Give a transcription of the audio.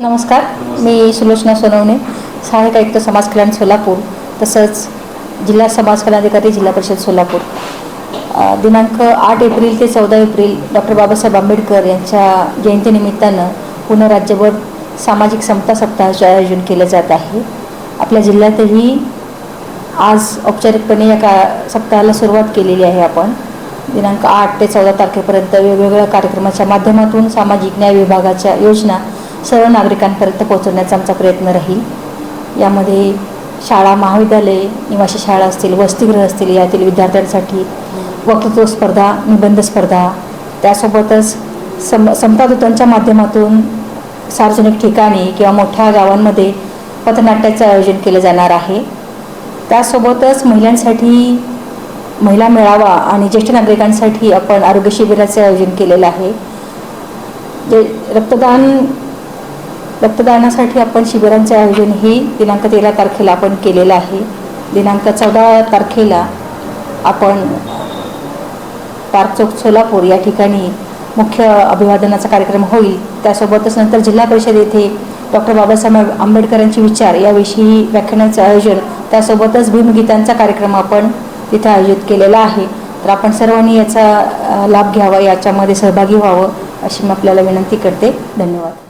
नमस्कार मी सुलोचना सोनवणे सहाय्यक आयुक्त समाज कल्याण सोलापूर तसंच जिल्हा समाज कल्याण अधिकारी जिल्हा परिषद सोलापूर. दिनांक आठ एप्रिल ते चौदा एप्रिल डॉक्टर बाबासाहेब आंबेडकर यांच्या जयंतीनिमित्तानं पुणे राज्यभर सामाजिक समता सप्ताहाचे आयोजन केलं जात आहे. आपल्या जिल्ह्यातही आज औपचारिकपणे या का सप्ताहाला सुरुवात केलेली आहे आपण. दिनांक आठ ते चौदा तारखेपर्यंत वेगवेगळ्या कार्यक्रमाच्या माध्यमातून सामाजिक न्याय विभागाच्या योजना सर्व नागरिकांपर्यंत पोहोचवण्याचा आमचा प्रयत्न राहील. यामध्ये शाळा महाविद्यालये निवासी शाळा असतील वसतिगृह असतील यातील विद्यार्थ्यांसाठी वक्तृत्व स्पर्धा निबंध स्पर्धा त्यासोबतच सम समतादूतांच्या माध्यमातून सार्वजनिक ठिकाणी किंवा मोठ्या गावांमध्ये पथनाट्याचं आयोजन केलं जाणार आहे. त्यासोबतच महिलांसाठी महिला मेळावा आणि ज्येष्ठ नागरिकांसाठी आपण आरोग्य शिबिराचे आयोजन केलेलं आहे. जे रक्तदान रक्तदानासाठी आपण शिबिरांचे आयोजन ही दिनांक तेरा तारखेला आपण केलेलं आहे. दिनांक चौदा तारखेला आपण पार्क चौक सोलापूर या ठिकाणी मुख्य अभिवादनाचा कार्यक्रम होईल. त्यासोबतच नंतर जिल्हा परिषद येथे डॉक्टर बाबासाहेब आंबेडकरांचे विचार याविषयी व्याख्यानाचं आयोजन त्यासोबतच भीमगीतांचा कार्यक्रम आपण तिथे आयोजित केलेला आहे. तर आपण सर्वांनी याचा लाभ घ्यावा याच्यामध्ये सहभागी व्हावं अशी मी आपल्याला विनंती करते. धन्यवाद.